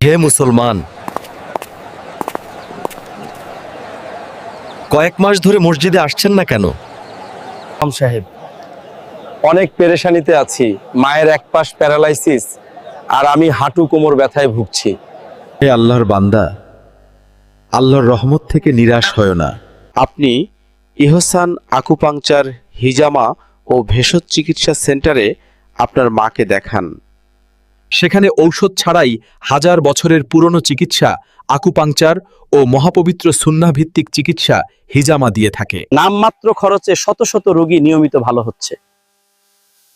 হে মুসলমান কয়েক মাস ধরে মসজিদে আসছেন না কেন? সাহেব অনেক পেরেশানিতে আছি মায়ের এক পাশ প্যারালাইসিস আর আমি হাঁটু কোমর ব্যথায় ভুগছি। হে আল্লাহর বান্দা আল্লাহর রহমত থেকে নিরাশ হয় না। আপনি ইহসান আকুপাংচার হিজামা ও ভেষজ চিকিৎসা সেন্টারে আপনার মাকে দেখান। সেখানে ঔষধ ছাড়াই হাজার বছরের পুরনো চিকিৎসা আকুপাংচার ও মহাপবিত্র সুন্নাভিত্তিক চিকিৎসা হিজামা দিয়ে থাকে। নামমাত্র খরচে শত শত রোগী নিয়মিত ভালো হচ্ছে।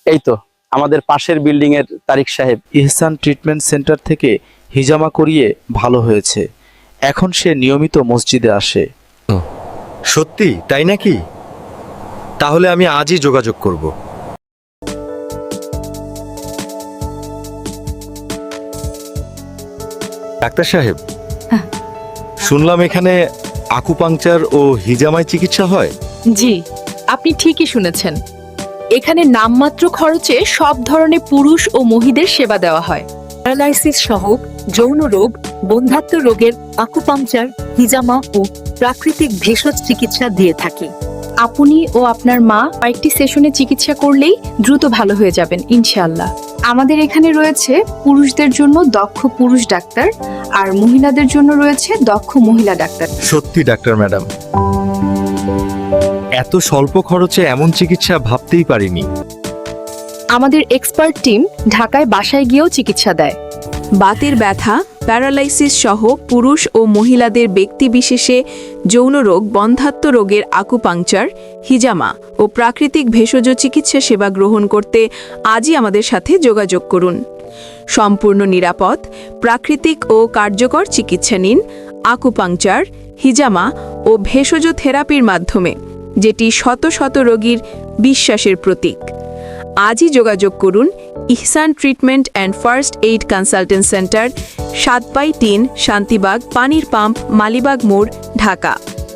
এই তো আমাদের পাশের বিল্ডিং এর তারিক সাহেব। ইহসান ট্রিটমেন্ট সেন্টার থেকে হিজামা করিয়ে ভালো হয়েছে। এখন সে নিয়মিত মসজিদে আসে। সত্যি তাই নাকি? তাহলে আমি আজই যোগাযোগ করব। ডাক্তার সাহেব। শুনলাম এখানে আকুপাংচার ও হিজামায় চিকিৎসা হয়। জি আপনি ঠিকই শুনেছেন। এখানে নামমাত্র খরচে সব ধরনের পুরুষ ও মহিদের সেবা দেওয়া হয়। প্যারালাইসিস সহ যৌন রোগ বন্ধাত্ম রোগের আকুপাংচার হিজামা ও প্রাকৃতিক ভেষজ চিকিৎসা দিয়ে থাকি। আপনি ও আপনার মা কয়েকটি সেশনে চিকিৎসা করলেই দ্রুত ভালো হয়ে যাবেন ইনশাআল্লাহ। আমাদের এখানে রয়েছে পুরুষদের জন্য দক্ষ পুরুষ ডাক্তার আর মহিলাদের জন্য রয়েছে দক্ষ মহিলা ডাক্তার। সত্যি ডাক্তার ম্যাডাম। এত স্বল্প খরচে এমন চিকিৎসা ভাবতেই পারিনি। আমাদের এক্সপার্ট টিম ঢাকায় বাসায় গিয়েও চিকিৎসা দেয়। বাতের ব্যথা প্যারালাইসিস সহ পুরুষ ও মহিলাদের ব্যক্তিবিশেষে যৌন রোগ বন্ধাত্ম রোগের আকুপাংচার, হিজামা ও প্রাকৃতিক ভেষজ চিকিৎসা সেবা গ্রহণ করতে আজই আমাদের সাথে যোগাযোগ করুন। সম্পূর্ণ নিরাপদ, প্রাকৃতিক ও কার্যকর চিকিৎসা নিন, আকুপাংচার, হিজামা ও ভেষজ থেরাপির মাধ্যমে, যেটি শত শত রোগীর বিশ্বাসের প্রতীক। আজই যোগাযোগ করুন Ihsan treatment and first aid consultant centre সাত বাই তিন শান্তিবাগ পানির পাম্প মালিবাগ মোড় ঢাকা।